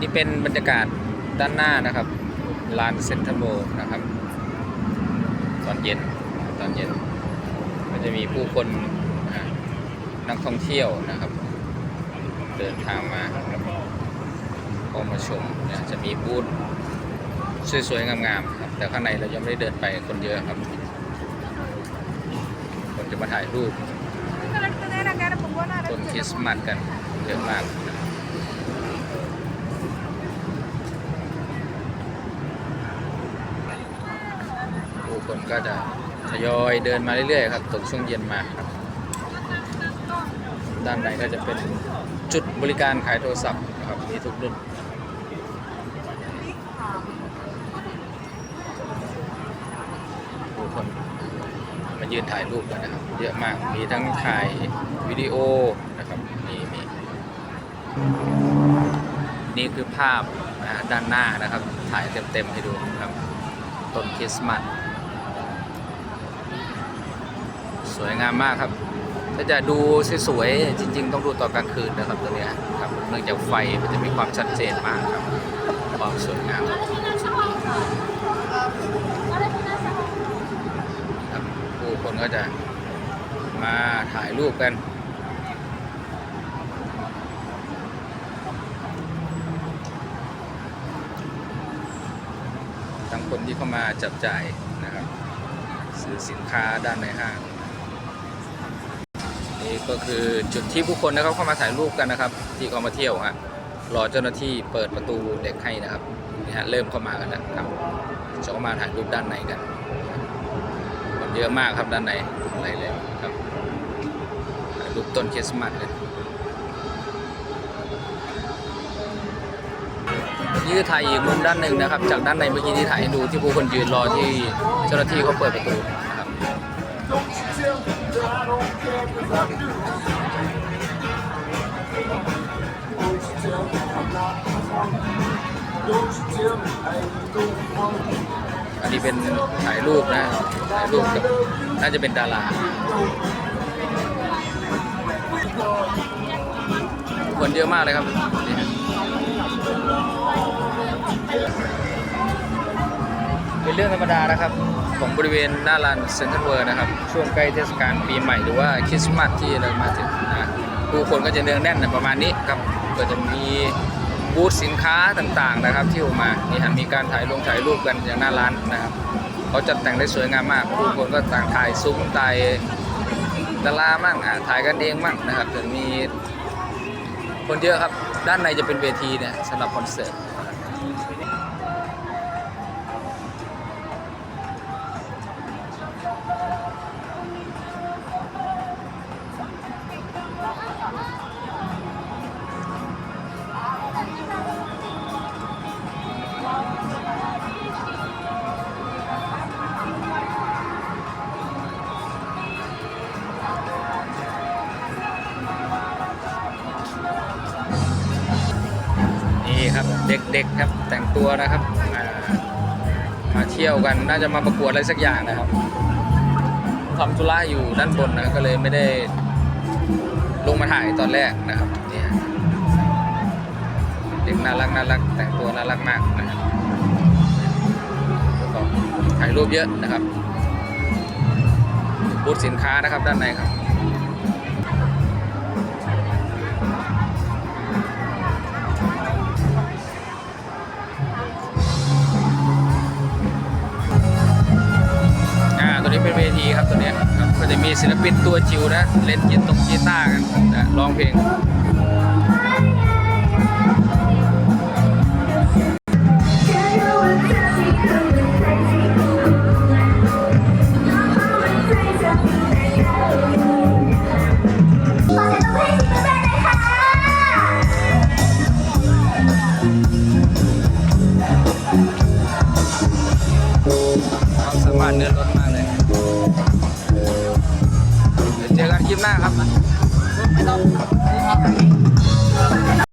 นี่เป็นบรรยากาศด้านหน้านะครับลานเซ็นทรัลโบนะครับ ตอนเย็นตอนเย็นก็จะมีผู้คนนักท่องเที่ยวนะครับ เดินทางมาเข้ามาชมนี่ยจะมีบูธสวยๆงามๆครับ แต่ข้างในเรายังไม่ได้เดินไปคนเยอะครับ คนจะมาถ่ายรูปต้นคริสต์มาสกันเยอะมาก คนก็จะทยอยเดินมาเรื่อยๆครับตกช่วงเย็นมาครับ ด้านในก็จะเป็นจุดบริการขายโทรศัพท์นะครับมีทุกรุ่นผู้คนมายืนถ่ายรูปกันนะครับ เยอะมากมีทั้งถ่ายวิดีโอนะครับมีมีนี่คือภาพด้านหน้านะครับ ถ่ายเต็มๆให้ดูครับต้นคริสต์มาส สวยงามมากครับ ถ้าจะดูสวยๆจริง ๆ ต้องดูตอนกลางคืนนะครับตัวเนี้ยครับเนื่องจากไฟมันจะมีความชัดเจนมากครับความสวยงามครับผู้คนก็จะมาถ่ายรูปกันทั้งคนที่เข้ามาจับจ่ายนะครับซื้อสินค้าด้านในห้าง นี่ก็คือจุดที่ผู้คนนะครับเข้ามาถ่ายรูปกันนะครับ ที่เขามาเที่ยวฮะรอเจ้าหน้าที่เปิดประตูเหล็กให้นะครับนี่ฮะเริ่มเข้ามากันแล้วครับจะเข้ามาถ่ายรูปด้านในกันคนเยอะมากครับด้านในอะไรเลยครับถ่ายรูปต้นคริสต์มาสเลยนี่คือถ่ายอีกมุมด้านหนึ่งนะครับ จากด้านในเมื่อกี้ที่ถ่ายให้ดูที่ผู้คนยืนรอที่เจ้าหน้าที่เขาเปิดประตูนะครับ อันนี้เป็นถ่ายรูปนะ ถ่ายรูปกับน่าจะเป็นดารา คนเยอะมากเลยครับ เป็นเรื่องธรรมดานะครับ ของบริเวณหน้าลานเซ็นทรัลเวิร์นะครับ ช่วงใกล้เทศกาลปีใหม่หรือว่าคริสต์มาสที่เรามาถึงนะผู้คนก็จะเนืองแน่นประมาณนี้ครับก็จะมีบูธสินค้าต่างๆนะครับ ที่ออกมานี่ฮะมีการถ่ายลงถ่ายรูปกันอย่างหน้าร้านนะครับเขาจัดแต่งได้สวยงามมากผู้คนก็ต่างถ่ายซุ้มถ่ายดารามั่งอะถ่ายกันเองมั่งนะครับจะมีคนเยอะครับด้านในจะเป็นเวทีเนี่ยสำหรับคอนเสิร์ต เด็กๆครับแต่งตัวนะครับมาเที่ยวกันน่าจะมาประกวดอะไรสักอย่างนะครับทำธุระอยู่ด้านบนนะก็เลยไม่ได้ลงมาถ่ายตอนแรกนะครับเนี่ยเด็กน่ารักน่ารักแต่งตัวน่ารักมากนะครับก็ถ่ายรูปเยอะนะครับบูธสินค้านะครับด้านในครับ ทีครับตัวเนี้ยครับก็จะมีศิลปินตัวจิ๋วนะ เล่นกีตงกีตาร์กันนะร้องเพลงสามารถเดินรถมา ลิปหน้าครับ